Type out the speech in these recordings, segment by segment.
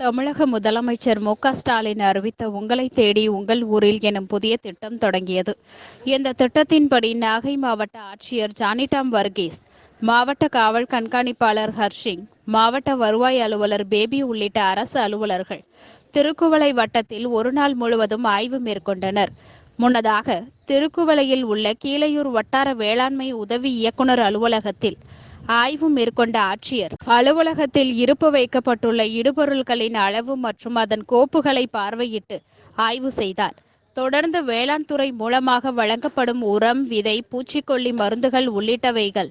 தமிழக முதலமைச்சர் மு ஸ்டாலின் அறிவித்த உங்களை தேடி உங்கள் ஊரில் எனும் புதிய திட்டம் தொடங்கியது இந்த திட்டத்தின்படி நாகை மாவட்ட ஆட்சியர் ஜானிடாம் வர்கீஸ் மாவட்ட காவல் கண்காணிப்பாளர் ஹர்ஷிங் மாவட்ட வருவாய் அலுவலர் பேபி உள்ளிட்ட அரசு அலுவலர்கள் திருக்குவளை வட்டத்தில் ஒரு நாள் முழுவதும் ஆய்வு மேற்கொண்டனர். முன்னதாக திருக்குவளையில் உள்ள கீழையூர் வட்டார வேளாண்மை உதவி இயக்குனர் அலுவலகத்தில் ஆய்வு மேற்கொண்ட ஆட்சியர் அலுவலகத்தில் இருப்பு வைக்கப்பட்டுள்ள இடுபொருட்களின் அளவு மற்றும் அதன் கோப்புகளை பார்வையிட்டு ஆய்வு செய்தார். தொடர்ந்து வேளாண் துறை மூலமாக வழங்கப்படும் உரம் விதை பூச்சிக்கொல்லி மருந்துகள் உள்ளிட்டவைகள்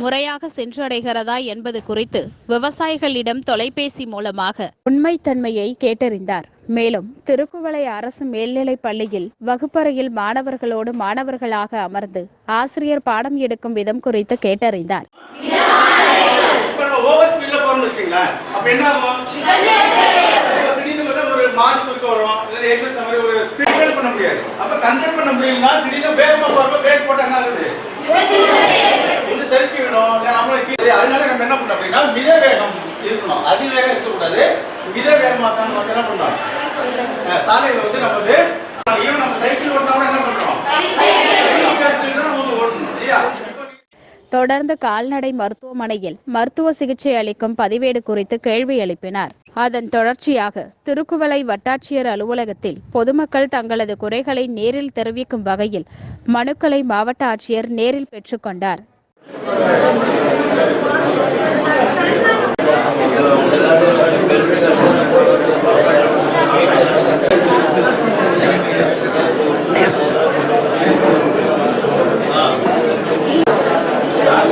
முறையாக சென்றடைகிறதா என்பது குறித்து விவசாயிகளிடம் தொலைபேசி மூலமாக உண்மைத்தன்மையை கேட்டறிந்தார். மேலும் திருக்குவளை அரசு மேல்நிலைப் பள்ளியில் வகுப்பறையில் மாணவர்களோடு மாணவர்களாக அமர்ந்து ஆசிரியர் பாடம் எடுக்கும் விதம் குறித்து கேட்டறிந்தார். பண்ண முடியாது. அப்ப கண்ட்ரோல் பண்ண முடியலன்னா திடீர்னு வேகமா போறப்ப பிரேக் போட்டா என்ன ஆகுது வந்து செலுத்தி அதனால நம்ம என்ன பண்ணோம் அப்படின்னா மித வேகம் இருக்கணும். அதிவேகம் இருக்கக்கூடாது. மித வேகமாக தான் நம்ம என்ன பண்ணோம் சாலையில் வந்து நம்ம வந்து ஈவன் நம்ம சைக்கிள் ஓட்டினா கூட என்ன பண்ணுறோம் நம்ம வந்து ஓட்டணும் இல்லையா? தொடர்ந்து கால்நடை மருத்துவமனையில் மருத்துவ சிகிச்சை அளிக்கும் பதிவேடு குறித்து கேள்வி எழுப்பினார். அதன் தொடர்ச்சியாக திருக்குவளை வட்டாட்சியர் அலுவலகத்தில் பொதுமக்கள் தங்களது குறைகளை நேரில் தெரிவிக்கும் வகையில் மனுக்களை மாவட்ட ஆட்சியர் நேரில் பெற்றுக்கொண்டார் Amen.